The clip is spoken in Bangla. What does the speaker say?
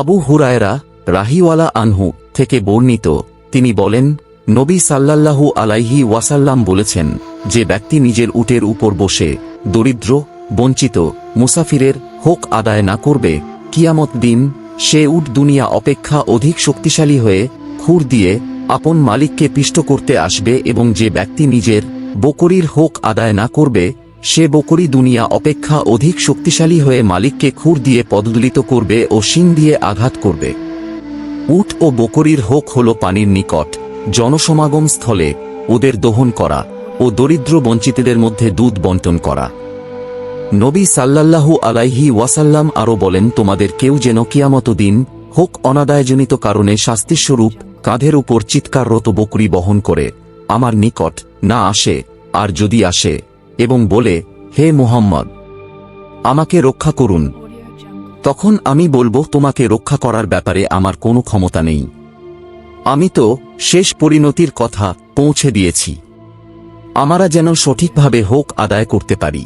আবু হুরায়রা রাহিওয়ালা আনহু থেকে বর্ণিত, তিনি বলেন, নবী সাল্লাল্লাহু আলাইহি ওয়াসাল্লাম বলেছেন যে ব্যক্তি নিজের উটের উপর বসে দরিদ্র, বঞ্চিত, মুসাফিরের হোক আদায় না করবে, কিয়ামত দিন সে উট দুনিয়া অপেক্ষা অধিক শক্তিশালী হয়ে খুর দিয়ে আপন মালিককে পিষ্ট করতে আসবে এবং যে ব্যক্তি নিজের বকরির হোক আদায় না করবে সে বকরি দুনিয়া অপেক্ষা অধিক শক্তিশালী হয়ে মালিককে খুর দিয়ে পদদলিত করবে ও শিং দিয়ে আঘাত করবে। উট ও বকরির হোক হল পানির নিকট, জনসমাগম স্থলে ওদের দহন করা ও দরিদ্র বঞ্চিতদের মধ্যে দুধ বন্টন করা। নবী সাল্লাল্লাহু আলাইহি ওয়াসাল্লাম আরও বলেন, তোমাদের কেউ যেন কিয়ামত দিন হোক অনাদায়জনিত কারণে শাস্তিস্বরূপ কাঁধের উপর চিৎকাররত বকরি বহন করে, আমার নিকট না আসে, আর যদি আসে এবং বলে, হে মুহাম্মদ, আমাকে রক্ষা করুন। তখন আমি বলব, তোমাকে রক্ষা করার ব্যাপারে আমার কোনো ক্ষমতা নেই। আমি তো শেষ পরিণতির কথা পৌঁছে দিয়েছি। আমারা যেন সঠিকভাবে হোক আদায় করতে পারি।